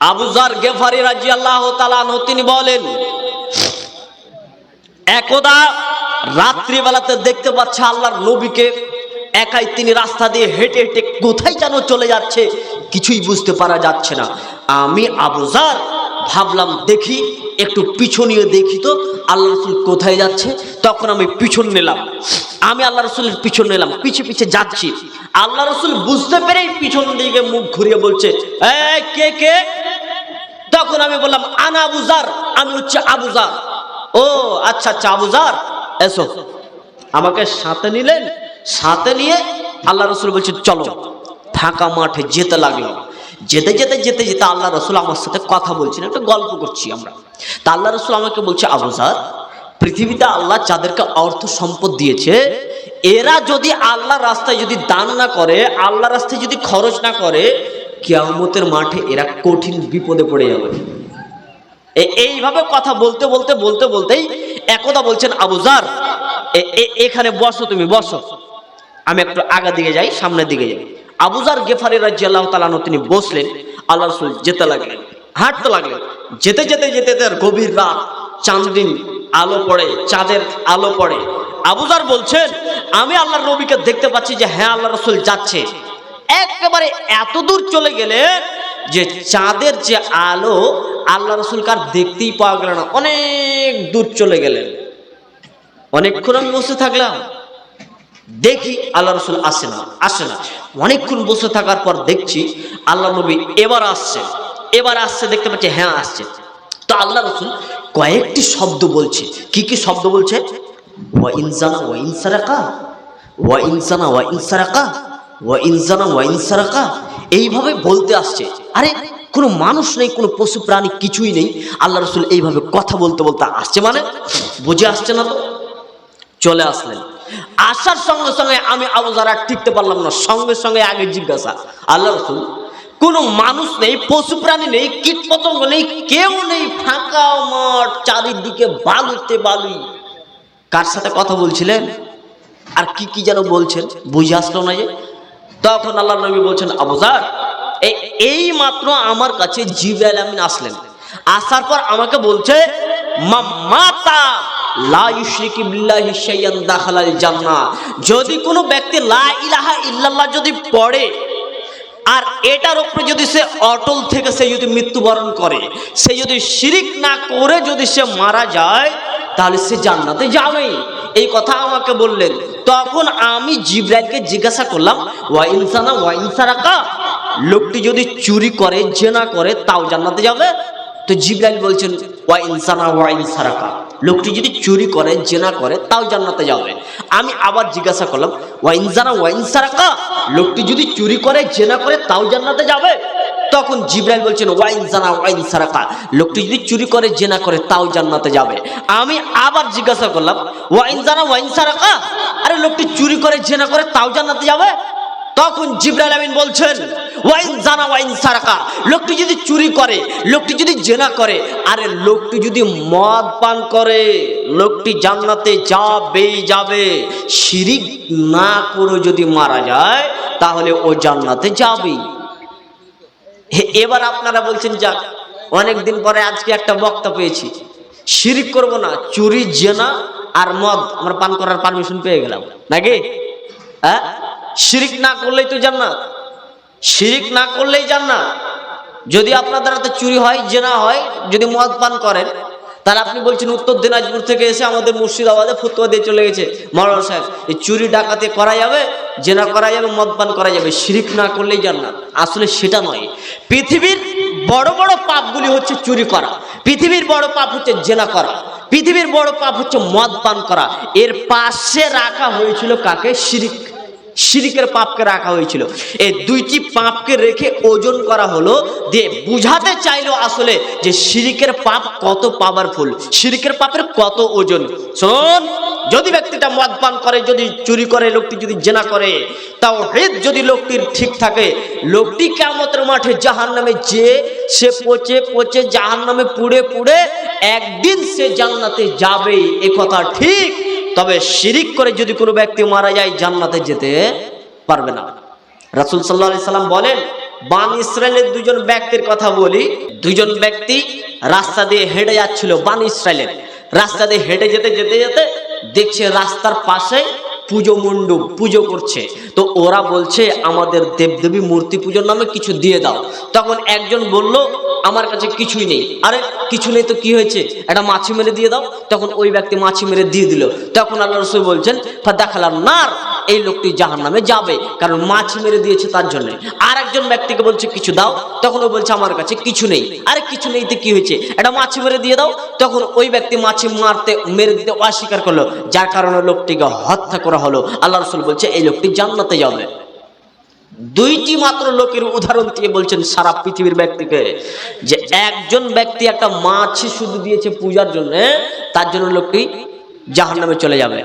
আবুজার গেফারি রাজি আল্লাহ তিনি বলেন একদা রাত্রিবেলাতে দেখতে পাচ্ছে আল্লাহর নবীকে একাই তিনি রাস্তা দিয়ে হেঁটে হেঁটে কোথায় যেন চলে যাচ্ছে কিছুই বুঝতে পারা যাচ্ছে না। আমি আবুজার ভাবলাম দেখি একটু পিছনিয়ে দেখি তো আল্লাহ রসুল কোথায় যাচ্ছে। তখন আমি পিছন নিলাম। আমি আল্লাহ রসুলের পিছন নিলাম পিছে পিছে যাচ্ছি। আল্লাহ রসুল বুঝতে পেরেই পিছন দিকে মুখ ঘুরিয়ে বলছে "এই, কে কে? তখন আমি বললাম, আনা আবুজার আমি হচ্ছে আবুজার ও আচ্ছা আচ্ছা আবুজার এসো। আমাকে সাথে নিলেন, সাথে নিয়ে আল্লাহ রসুল বলছে, চলো ফাঁকা মাঠে যেতে লাগল। যেতে যেতে যেতে যেতে আল্লাহ রসুল আমার সাথে কথা বলছেন, একটা গল্প করছি আমরা। তা আল্লাহ রসুল আমাকে বলছে আবুজার পৃথিবীতে আল্লাহ যাদেরকে অর্থ সম্পদ দিয়েছে, এরা যদি আল্লাহ রাস্তায় যদি দান না করে, আল্লাহ রাস্তায় যদি খরচ না করে কিয়ামতের মাঠে এরা কঠিন বিপদে পড়ে যাবে। এইভাবে কথা বলতে বলতে বলতে বলতেই একদা বলছেন আবুজার এখানে বসো তুমি, বসো। আমি একটু আগা দিকে যাই, সামনের দিকে যাই। আবুজার গেফারি রাজ্য আল্লাহ তালানো তিনি বসলেন আল্লাহ রসুল যেতে লাগলেন, হাঁটতে লাগলেন। যেতে যেতে যেতে তার গভীর রাত চাঁদিন আলো পড়ে, চাঁদের আলো পড়ে। আবুজার বলছেন, আমি আল্লাহর নবীকে দেখতে পাচ্ছি যে হ্যাঁ আল্লাহ রসুল যাচ্ছে। একেবারে এত দূর চলে গেলে যে চাঁদের যে আলো আল্লাহ রসুল কার দেখতেই পাওয়া গেল না, অনেক দূর চলে গেলেন। অনেকক্ষণ আমি বসে থাকলাম, দেখি আল্লাহ রসুল আসে না আসে না। অনেকক্ষণ বসে থাকার পর দেখছি আল্লাহ নবী এবার আসছে এবার আসছে, দেখতে পাচ্ছি হ্যাঁ আসছে। তো আল্লাহ রসুল কয়েকটি শব্দ বলছে, কি কি শব্দ বলছে? ওয়া ইনসানা ওয়া ইনসারাকা, ওয়া ইনসানা ওয়া ইনসারাকা ওয়া ইনসানা ওয়া ইনসারাকা এইভাবে বলতে আসছে, আরে, কোনো মানুষ নেই, কোনো পশু প্রাণী কিছুই নেই, আল্লাহ রসুল এইভাবে কথা বলতে বলতে আসছে মানে? বুঝে আসছে না তো? চলে আসলেন। আসার সঙ্গে সঙ্গে আমি আবু যারা টিকতে পারলাম না, সঙ্গে সঙ্গে আগে জিজ্ঞাসা, আল্লাহ রসুল, কোনো মানুষ নেই, পশু প্রাণী নেই কীট পতঙ্গ নেই, কেউ নেই, ফাঁকা মাঠ, চারিদিকে বালুতে বালুই। কার সাথে কথা বলছিলেন? আর কি কি যেন বলছেন, বুঝে আসলো না যে? তখন আল্লাহ নবী বলছেন আবুজার এই মাত্র আমার কাছে জিব্রাইল আমিন আসলেন। আসার পর আমাকে বলছে মাতা যদি কোনো ব্যক্তি লা ইলাহা ইল্লাল্লাহ যদি পড়ে, আর এটার উপরে যদি সে অটল থেকে সে যদি মৃত্যুবরণ করে, সে যদি শিরিক না করে যদি সে মারা যায়, তাহলে সে জান্নাতে যাবেই। এই কথা আমাকে বললেন। তখন আমি জিব্রাইলকে জিজ্ঞাসা করলাম, ওয়া ইনসানা, ওয়া ইনসারাকা? লোকটি যদি চুরি করে, জেনা করে, তাও জান্নাতে যাবে? তো জিব্রাইল বলছেন, ওয়া ইনসানা, ওয়া ইনসারাকা। লোকটি যদি চুরি করে, জেনা করে, তাও জান্নাতে যাবে। আমি আবার জিজ্ঞাসা করলাম, ওয়া ইনসানা, ওয়া ইনসারাকা? লোকটি যদি চুরি করে, জেনা করে, তাও জান্নাতে যাবে? তখন জিব্রাইল বলছেন, ওয়া ইনসানা ওয়া ইনসারাকা লোকটি যদি চুরি করে, জেনা করে, তাও জান্নাতে যাবে। আমি আবার জিজ্ঞাসা করলাম, ওয়া ইনসানা ওয়া ইনসারাকা আরে, লোকটি চুরি করে, জেনা করে, তাও জান্নাতে যাবে? তখন জিব্রাইল আমিন বলছেন ওয়াইন জানা ওয়াইন সারাকা। লোকটি যদি চুরি করে, লোকটি যদি জেনা করে, আরে, লোকটি যদি মদ পান করে, লোকটি জান্নাতে যাবেই যাবে। শিরিক না করে যদি মারা যায়, তাহলে ও জান্নাতে যাবেই। এবার আপনারা বলছেন, যাক, অনেকদিন পরে আজকে একটা বক্তা পেয়েছি। শিরিক করব না, চুরি, জেনা আর মদ। আমরা পান করার পারমিশন পেয়ে গেলাম। নাকি? হ্যাঁ শিরিক না করলেই তো জান্নাত। শিরিক না করলেই জান্নাত। যদি আপনাদের হাতে চুরি হয়, জেনা হয়, যদি মদ পান করেন, তাহলে আপনি বলছেন, উত্তর দিনাজপুর থেকে এসে আমাদের মুর্শিদাবাদে ফতুয়া দিয়ে চলে গেছে। মৌলানা সাহেব, এই চুরি ডাকাতি করা যাবে? জেনা করা যাবে মদ পান করা যাবে। শিরিক না করলেই জান্নাত। আসলে সেটা নয়। পৃথিবীর বড় বড় পাপগুলি হচ্ছে চুরি করা। পৃথিবীর বড় পাপ হচ্ছে জেনা করা। পৃথিবীর বড় পাপ হচ্ছে মদ পান করা। এর পাশে রাখা হয়েছিল কাকে? শিরিক। শিরিকের পাপকে রাখা হয়েছিল। এই দুইটি পাপকে রেখে ওজন করা হলো দিয়ে বুঝাতে চাইলো আসলে যে শিরিকের পাপ কত পাওয়ারফুল শিরিকের পাপের কত ওজন। শোন। যদি ব্যক্তিটা মদ পান করে, যদি চুরি করে, লোকটি যদি জেনা করে তাও হৃদ যদি লোকটির ঠিক থাকে, লোকটি কেমতের মাঠে জাহান নামে যে সে পচে পচে জাহান নামে পুড়ে পুড়ে একদিন সে জান্নাতে যাবেই, এ কথা ঠিক। তবে শিরিক করে যদি কোনো ব্যক্তি মারা যায়, জান্নাতে যেতে পারবে না। রাসুল সাল্লাহ সাল্লাম বলেন, বান ইসরায়েলের দুজন ব্যক্তির কথা বলি। দুজন ব্যক্তি রাস্তা দিয়ে হেঁটে যাচ্ছিল বান ইসরায়েলের রাস্তা দিয়ে হেঁটে যেতে যেতে যেতে দেখছে রাস্তার পাশে পুজো মণ্ডপ, পুজো করছে। তো ওরা বলছে, আমাদের দেবদেবী মূর্তি পুজোর নামে কিছু দিয়ে দাও। তখন একজন বলল, আমার কাছে কিছুই নেই। আরে, কিছু নেই তো কি হয়েছে? একটা মাছি মেরে দিয়ে দাও। তখন ওই ব্যক্তি মাছি মেরে দিয়ে দিল। তখন আল্লাহ রসুল বলছেন দেখালাম নার। এই লোকটি জাহান নামে যাবে, কারণ মাছ মেরে দিয়েছে তার জন্য। আর একজন ব্যক্তিকে বলছে, কিছু দাও। তখন ও বলছে, আমার কাছে কিছু নেই। আরে, কিছু নেই তো কি হয়েছে? এটা মাছ মেরে দিয়ে দাও। তখন ওই ব্যক্তি মাছি মারতে, মেরে দিতে অস্বীকার করল, যার কারণে লোকটিকে হত্যা করা হলো। আল্লাহ রসুল বলছে, এই লোকটি জান্নাতে যাবে। দুইটি মাত্র লোকের উদাহরণ দিয়ে বলছেন সারা পৃথিবীর ব্যক্তিকে, যে একজন ব্যক্তি একটা মাছ শুধু দিয়েছে পূজার জন্য, তার জন্য লোকটি জাহান্নামে চলে যাবে।